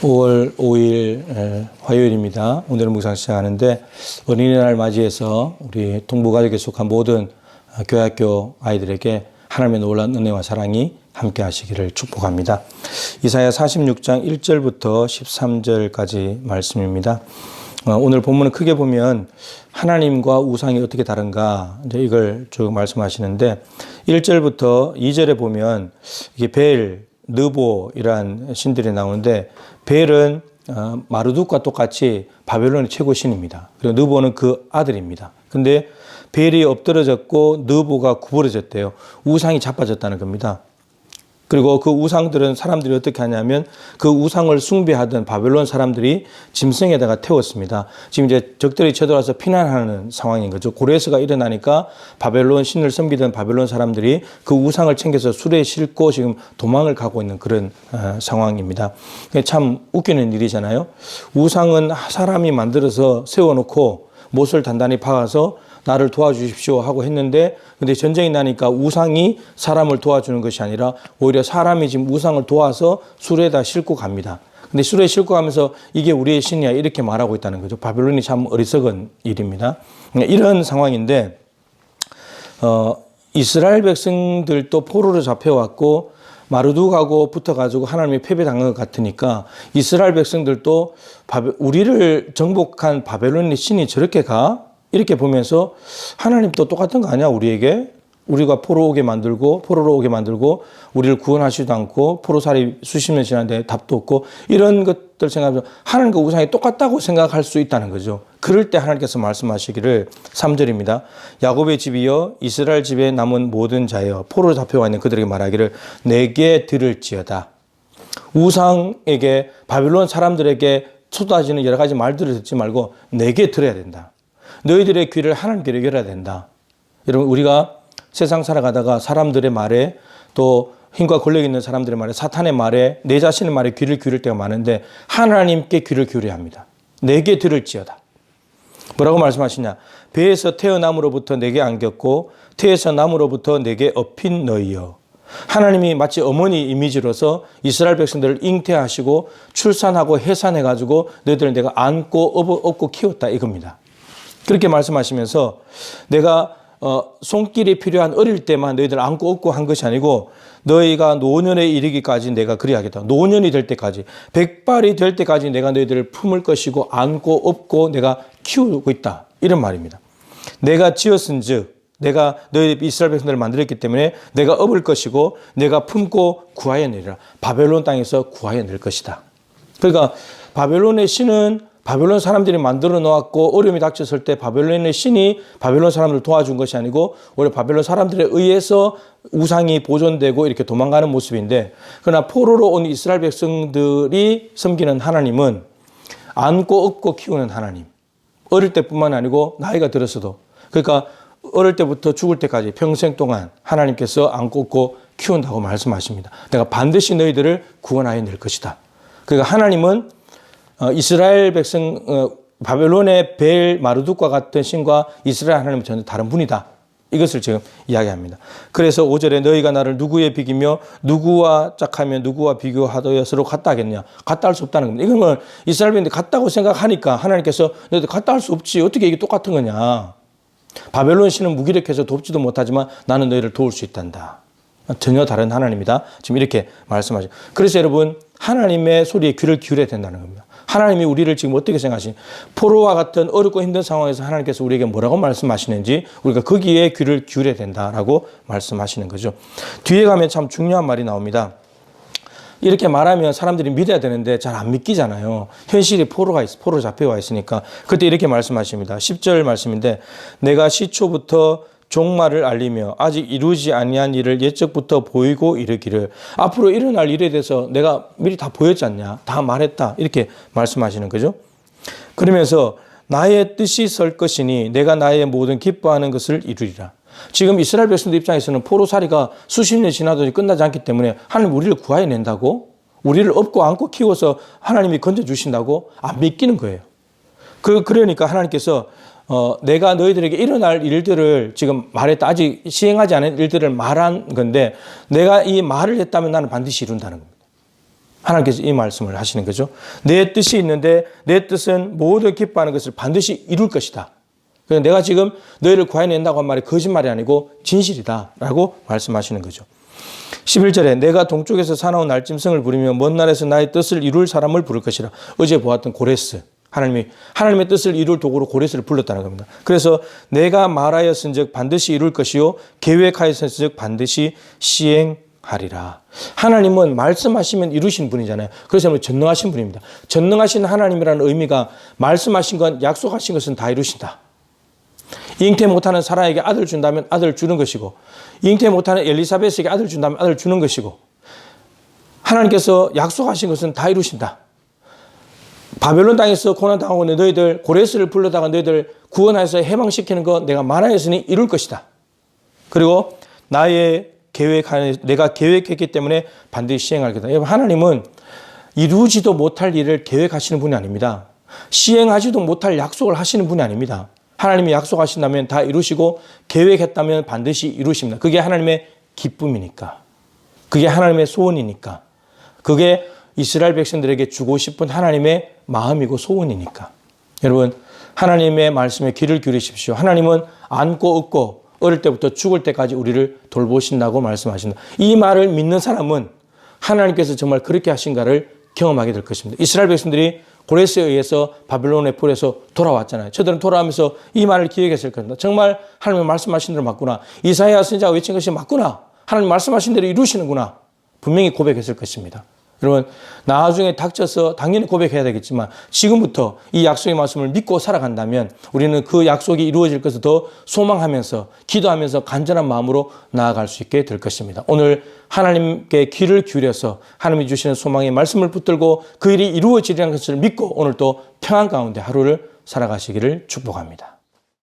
5월 5일 화요일입니다. 오늘은 묵상 시작하는데 어린이날 맞이해서 우리 동부가족에 속한 모든 어, 교회학교 아이들에게 하나님의 놀라운 은혜와 사랑이 함께 하시기를 축복합니다. 이사야 46장 1절부터 13절까지 말씀입니다. 어, 오늘 본문을 크게 보면 하나님과 우상이 어떻게 다른가 이걸 쭉 말씀하시는데 1절부터 2절에 보면 이게 벨, 느보이란 신들이 나오는데 벨은 어, 마르둑과 똑같이 바벨론의 최고 신입니다. 그리고 느보는 그 아들입니다. 근데 벨이 엎드러졌고 느보가 구부러졌대요. 우상이 자빠졌다는 겁니다. 그리고 그 우상들은 사람들이 어떻게 하냐면 그 우상을 숭배하던 바벨론 사람들이 짐승에다가 태웠습니다. 지금 이제 적들이 쳐들어와서 피난하는 상황인 거죠. 고레스가 일어나니까 바벨론 신을 섬기던 바벨론 사람들이 그 우상을 챙겨서 술에 싣고 지금 도망을 가고 있는 그런 어, 상황입니다. 참 웃기는 일이잖아요. 우상은 사람이 만들어서 세워놓고 못을 단단히 박아서 나를 도와주십시오 하고 했는데 근데 전쟁이 나니까 우상이 사람을 도와주는 것이 아니라 오히려 사람이 지금 우상을 도와서 술에다 싣고 갑니다. 근데 술에 싣고 가면서 이게 우리의 신이야 이렇게 말하고 있다는 거죠. 바벨론이 참 어리석은 일입니다. 이런 상황인데 어, 이스라엘 백성들도 포로로 잡혀왔고 마르둑하고 붙어가지고 하나님이 패배당한 것 같으니까 이스라엘 백성들도 바벨, 우리를 정복한 바벨론의 신이 저렇게 가? 이렇게 보면서 하나님도 똑같은 거 아니야 우리에게? 우리가 포로 오게 만들고 포로로 오게 만들고 우리를 구원하시도 않고 포로살이 수십 년 지났는데 답도 없고 이런 것들 생각하면서 하나님과 우상이 똑같다고 생각할 수 있다는 거죠. 그럴 때 하나님께서 말씀하시기를 3절입니다. 야곱의 집이여 이스라엘 집에 남은 모든 자여 포로 잡혀와 있는 그들에게 말하기를 내게 들을지어다. 우상에게 바빌론 사람들에게 쏟아지는 여러 가지 말들을 듣지 말고 내게 들어야 된다. 너희들의 귀를 하나님께 열어야 된다. 여러분 우리가 세상 살아가다가 사람들의 말에 또 힘과 권력 있는 사람들의 말에 사탄의 말에 내 자신의 말에 귀를 기울일 때가 많은데 하나님께 귀를 기울여야 합니다. 내게 들을지어다. 뭐라고 말씀하시냐? 배에서 태어남으로부터 내게 안겼고 태에서 남으로부터 내게 업힌 너희여. 하나님이 마치 어머니 이미지로서 이스라엘 백성들을 잉태하시고 출산하고 해산해 가지고 너희들을 내가 안고 업고 키웠다 이겁니다. 그렇게 말씀하시면서 내가 어, 손길이 필요한 어릴 때만 너희들 안고 업고 한 것이 아니고 너희가 노년에 이르기까지 내가 그리하겠다. 노년이 될 때까지 백발이 될 때까지 내가 너희들을 품을 것이고 안고 업고 내가 키우고 있다. 이런 말입니다. 내가 지었은즉 내가 너희 이스라엘 백성들을 만들었기 때문에 내가 업을 것이고 내가 품고 구하여 내리라. 바벨론 땅에서 구하여 낼 것이다. 그러니까 바벨론의 신은 바벨론 사람들이 만들어 놓았고 어려움이 닥쳤을 때 바벨론의 신이 바벨론 사람들을 도와준 것이 아니고 오히려 바벨론 사람들에 의해서 우상이 보존되고 이렇게 도망가는 모습인데 그러나 포로로 온 이스라엘 백성들이 섬기는 하나님은 안고 업고 키우는 하나님. 어릴 때뿐만 아니고 나이가 들었어도 그러니까 어릴 때부터 죽을 때까지 평생 동안 하나님께서 안고 업고 키운다고 말씀하십니다. 내가 반드시 너희들을 구원하여 낼 것이다. 그러니까 하나님은 어, 이스라엘 백성 어, 바벨론의 벨 마르둑과 같은 신과 이스라엘 하나님은 전혀 다른 분이다. 이것을 지금 이야기합니다. 그래서 5절에 너희가 나를 누구에 비기며 누구와 짝하며 누구와 비교하여 서로 같다 하겠냐. 같다 할 수 없다는 겁니다. 이건 이스라엘 백성들이 같다고 생각하니까 하나님께서 너희들 같다 할 수 없지. 어떻게 이게 똑같은 거냐. 바벨론 신은 무기력해서 돕지도 못하지만 나는 너희를 도울 수 있단다. 전혀 다른 하나님이다. 지금 이렇게 말씀하죠. 그래서 여러분 하나님의 소리에 귀를 기울여야 된다는 겁니다. 하나님이 우리를 지금 어떻게 생각하시니 포로와 같은 어렵고 힘든 상황에서 하나님께서 우리에게 뭐라고 말씀하시는지 우리가 거기에 귀를 기울여야 된다라고 말씀하시는 거죠. 뒤에 가면 참 중요한 말이 나옵니다. 이렇게 말하면 사람들이 믿어야 되는데 잘 안 믿기잖아요. 현실이 포로가 있, 포로 잡혀와 있으니까. 그때 이렇게 말씀하십니다. 10절 말씀인데 내가 시초부터 종말을 알리며 아직 이루지 아니한 일을 예적부터 보이고 이르기를 앞으로 일어날 일에 대해서 내가 미리 다 보였지 않냐? 다 말했다. 이렇게 말씀하시는 거죠. 그러면서 나의 뜻이 설 것이니 내가 나의 모든 기뻐하는 것을 이루리라. 지금 이스라엘 백성들 입장에서는 포로살이가 수십 년 지나도 끝나지 않기 때문에 하나님 우리를 구하여 낸다고 우리를 업고 안고 키워서 하나님이 건져 주신다고 안 믿기는 거예요. 그 그러니까 하나님께서 어, 내가 너희들에게 일어날 일들을 지금 말했다. 아직 시행하지 않은 일들을 말한 건데 내가 이 말을 했다면 나는 반드시 이룬다는 겁니다. 하나님께서 이 말씀을 하시는 거죠. 내 뜻이 있는데 내 뜻은 모두 기뻐하는 것을 반드시 이룰 것이다. 그래서 내가 지금 너희를 구해낸다고 한 말이 거짓말이 아니고 진실이다. 라고 말씀하시는 거죠. 11절에 내가 동쪽에서 사나운 날짐승을 부리며 먼 날에서 나의 뜻을 이룰 사람을 부를 것이라. 어제 보았던 고레스. 하나님이 하나님의 뜻을 이룰 도구로 고레스를 불렀다는 겁니다. 그래서 내가 말하였은즉 반드시 이룰 것이요 계획하였은즉 반드시 시행하리라. 하나님은 말씀하시면 이루신 분이잖아요. 그래서 전능하신 분입니다. 전능하신 하나님이라는 의미가 말씀하신 건 약속하신 것은 다 이루신다. 잉태 못하는 사라에게 아들 준다면 아들 주는 것이고 잉태 못하는 엘리사벳에게 아들 준다면 아들 주는 것이고 하나님께서 약속하신 것은 다 이루신다. 바벨론 땅에서 고난 당하고 있는 너희들 고레스를 불러다가 너희들 구원해서 해방시키는 거 내가 만하였으니 이룰 것이다. 그리고 나의 계획하는 내가 계획했기 때문에 반드시 시행할 거다. 여러분 하나님은 이루지도 못할 일을 계획하시는 분이 아닙니다. 시행하지도 못할 약속을 하시는 분이 아닙니다. 하나님이 약속하신다면 다 이루시고 계획했다면 반드시 이루십니다. 그게 하나님의 기쁨이니까. 그게 하나님의 소원이니까. 그게 이스라엘 백성들에게 주고 싶은 하나님의 마음이고 소원이니까. 여러분, 하나님의 말씀에 귀를 기울이십시오. 하나님은 안고 얻고 어릴 때부터 죽을 때까지 우리를 돌보신다고 말씀하신다. 이 말을 믿는 사람은 하나님께서 정말 그렇게 하신가를 경험하게 될 것입니다. 이스라엘 백성들이 고레스에 의해서 바벨론의 불에서 돌아왔잖아요. 저들은 돌아오면서 이 말을 기억했을 겁니다. 정말 하나님 말씀하신 대로 맞구나. 이사야 선지자가 외친 것이 맞구나. 하나님 말씀하신 대로 이루시는구나. 분명히 고백했을 것입니다. 여러분 나중에 닥쳐서 당연히 고백해야 되겠지만 지금부터 이 약속의 말씀을 믿고 살아간다면 우리는 그 약속이 이루어질 것을 더 소망하면서 기도하면서 간절한 마음으로 나아갈 수 있게 될 것입니다. 오늘 하나님께 귀를 기울여서 하나님이 주시는 소망의 말씀을 붙들고 그 일이 이루어지리라는 것을 믿고 오늘 또 평안 가운데 하루를 살아가시기를 축복합니다.